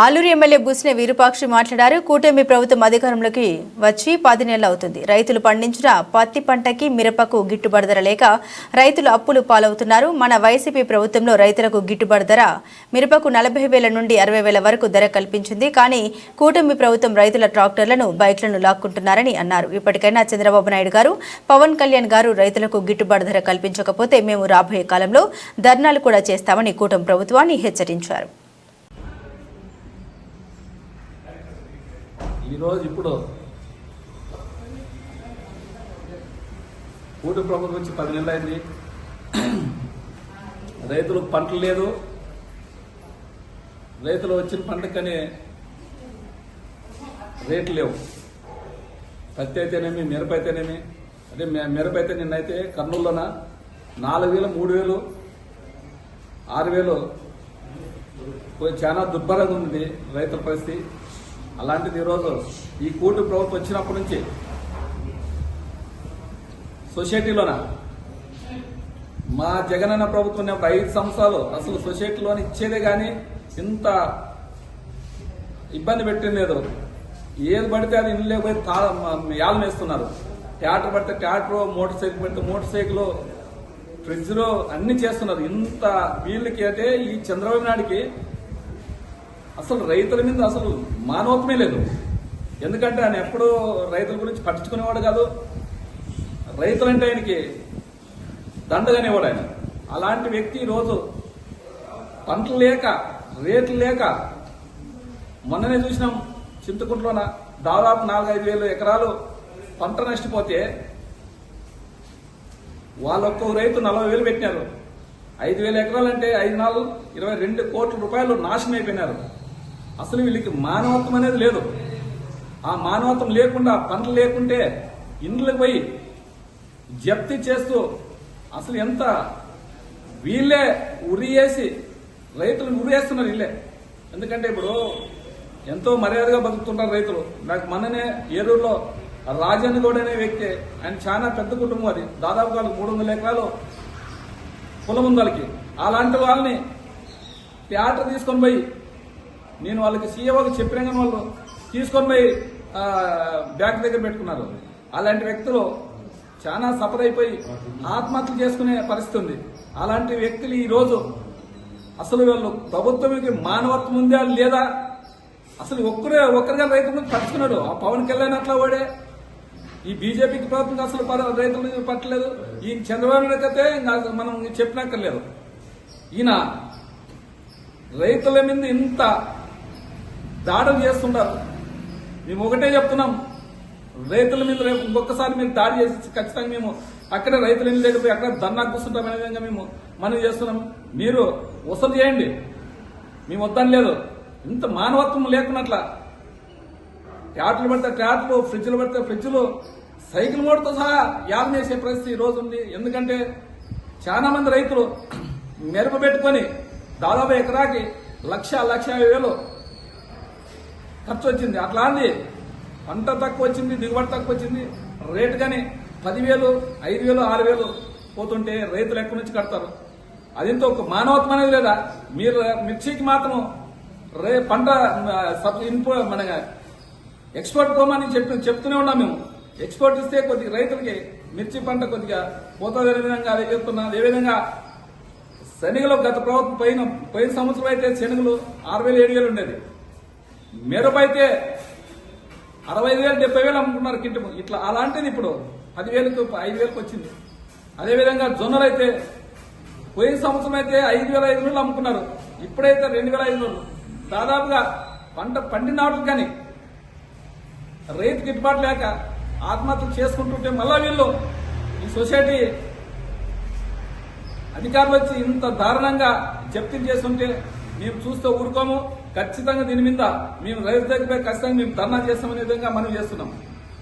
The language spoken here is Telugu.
ఆలూరు ఎమ్మెల్యే బుస్నె విరూపాక్షి మాట్లాడారు. కూటమి ప్రభుత్వం అధికారంలోకి వచ్చి పది నెలలు అవుతుంది. రైతులు పండించిన పత్తి పంటకి మిరపకు గిట్టుబాటు ధర లేక రైతులు అప్పులు పాలవుతున్నారు. మన వైసీపీ ప్రభుత్వంలో రైతులకు గిట్టుబాటు ధర మిరపకు నలభై వేల నుండి అరవై వేల వరకు ధర కల్పించింది. కానీ కూటమి ప్రభుత్వం రైతుల ట్రాక్టర్లను బైక్లను లాక్కుంటున్నారని అన్నారు. ఇప్పటికైనా చంద్రబాబు నాయుడు గారు పవన్ కళ్యాణ్ గారు రైతులకు గిట్టుబాటు ధర కల్పించకపోతే మేము రాబోయే కాలంలో ధర్నాలు కూడా చేస్తామని కూటమి ప్రభుత్వాన్ని హెచ్చరించారు. ఈరోజు ఇప్పుడు కూటమి ప్రభుత్వం వచ్చి పది నెలలు అయింది రైతులకు పంటలు లేదు. రైతులు వచ్చిన పంటకనే రేట్లు లేవు. పత్తి అయితేనేమి మిరప అయితేనేమి అదే మిరప అయితే నిన్నైతే కర్నూలులోన నాలుగు వేలు మూడు వేలు ఆరు వేలు. చాలా దుర్భరంగా ఉంది రైతుల పరిస్థితి. అలాంటిది ఈరోజు ఈ కూటమి ప్రభుత్వం వచ్చినప్పటి నుంచి సొసైటీలోన? మా జగనన్న ప్రభుత్వం ఉన్నప్పుడు ఐదు సంవత్సరాలు అసలు సొసైటీలోని ఇచ్చేదే కానీ ఇంత ఇబ్బంది పెట్టింది లేదు. ఏది పడితే అది ఇల్లు పోయి తా- యాలం వేస్తున్నారు ట్యాక్టర్ పడితే ట్యాక్టర్ మోటార్ సైకిల్ పడితే మోటార్ సైకిల్ ఫ్రిడ్జ్లో అన్ని చేస్తున్నారు. ఇంత వీళ్ళకి అంటే ఈ చంద్రబాబు నాయుడికి అసలు రైతుల మీద అసలు మానవత్వమే లేదు. ఎందుకంటే ఆయన ఎప్పుడూ రైతుల గురించి పట్టించుకునేవాడు కాదు. రైతులంటే ఆయనకి దండగానేవాడు ఆయన. అలాంటి వ్యక్తి ఈరోజు పంటలు లేక రేట్లు లేక మొన్ననే చూసినాం చింతకుంట్లోన దాదాపు నాలుగైదు వేల ఎకరాలు పంట నష్టపోతే వాళ్ళొక్క రైతు నలభై వేలు పెట్టినారు. ఐదు వేల ఎకరాలంటే ఐదు నాలుగు ఇరవై రెండు కోట్ల రూపాయలు నాశనం అయిపోయినారు. అసలు వీళ్ళకి మానవత్వం అనేది లేదు. ఆ మానవత్వం లేకుండా పంటలు లేకుంటే ఇండ్లకు పోయి జప్తి చేస్తూ అసలు ఎంత వీళ్ళే ఉరి వేసి రైతులను ఉరియేస్తున్నారు వీళ్ళే. ఎందుకంటే ఇప్పుడు ఎంతో మర్యాదగా బతుకుతుంటారు రైతులు. నాకు మొన్ననే ఏలూరులో రాజన్ గౌడ్ అనే వ్యక్తి ఆయన చాలా పెద్ద కుటుంబం అది. దాదాపు వాళ్ళకి మూడు వందల ఎకరాలు పొలం ఉంది వాళ్ళకి. అలాంటి వాళ్ళని ట్యాటర్ తీసుకొని పోయి నేను వాళ్ళకి సీఏఓకి చెప్పినా కానీ వాళ్ళు తీసుకొని పోయి బ్యాంక్ దగ్గర పెట్టుకున్నారు. అలాంటి వ్యక్తులు చాలా సఫర్ అయిపోయి ఆత్మహత్యలు చేసుకునే పరిస్థితి ఉంది. అలాంటి వ్యక్తులు ఈ రోజు అసలు వీళ్ళు ప్రభుత్వంకి మానవత్వం ఉందా లేదా? అసలు ఒక్కరే ఒక్కరిగా రైతులను పట్టుకున్నాడు ఆ పవన్ కళ్యాణ్ అట్లా వాడే. ఈ బీజేపీకి ప్రభుత్వం అసలు రైతులను పట్టలేదు. ఈ చంద్రబాబు నాయుడు అయితే ఇంకా మనం చెప్పినక్కర్లేదు. ఈయన రైతుల మీద ఇంత దాడులు చేస్తుంటారు. మేము ఒకటే చెప్తున్నాం. రైతుల మీద రేపు ఇంకొకసారి మీరు దాడి చేసి ఖచ్చితంగా మేము అక్కడే రైతుల మీద లేకపోయి అక్కడ ధర్నా కూర్చుంటాం అనే విధంగా మేము మనం చేస్తున్నాం. మీరు వసతి చేయండి. మేము వద్దని లేదు. ఇంత మానవత్వం లేకున్నట్ల. ట్యాట్లు పడితే ట్యాట్లు ఫ్రిడ్జ్లు పడితే ఫ్రిడ్జ్లు సైకిల్ మోడతో సహా యాదం చేసే పరిస్థితి ఈరోజు ఉంది. ఎందుకంటే చాలా మంది రైతులు మెరుపు పెట్టుకొని దాదాపు ఎకరాకి లక్ష లక్ష వేలు ఖర్చు వచ్చింది అట్లాంటి పంట తక్కువ వచ్చింది దిగుబడి తక్కువ వచ్చింది రేటు కానీ పదివేలు ఐదు వేలు ఆరు వేలు పోతుంటే రైతులు ఎక్కడి నుంచి కడతారు? అదింత ఒక మానవత్వం అనేది లేదా? మీరు మిర్చికి మాత్రం రే పంట సబ్ ఇన్పో మన ఎక్స్పోర్ట్ పోమని చెప్పి చెప్తూనే ఉన్నాం మేము. ఎక్స్పోర్ట్ ఇస్తే కొద్దిగా రైతులకి మిర్చి పంట కొద్దిగా పోతుంది విధంగా అదే చెప్తున్నా. అదేవిధంగా శనగలు గత ప్రభుత్వం పోయిన పోయిన సంవత్సరం అయితే శనగలు ఆరు వేలు ఏడు వేలు ఉండేది. మిరప అయితే అరవై ఐదు వేలు డెబ్బై వేలు అమ్ముకున్నారు కింటి ఇట్లా అలాంటిది ఇప్పుడు పదివేలకు ఐదు వేలకు వచ్చింది. అదేవిధంగా జొన్నలు అయితే పోయిన సంవత్సరం అయితే ఐదు వేల ఐదు వందలు అమ్ముకున్నారు. ఇప్పుడైతే రెండు వేల ఐదు వందలు. దాదాపుగా పంట పండిన కానీ రైతు గిట్టుబాటు లేక ఆత్మహత్యలు చేసుకుంటుంటే మళ్ళా వీళ్ళు ఈ సొసైటీ అధికారులు వచ్చి ఇంత దారుణంగా జప్తులు చేస్తుంటే మేము చూస్తే ఊరుకోము. ఖచ్చితంగా దీని మీద మేము రైతు దగ్గర ఖచ్చితంగా మేము ధర్నా చేస్తామనే విధంగా మనం చేస్తున్నాం.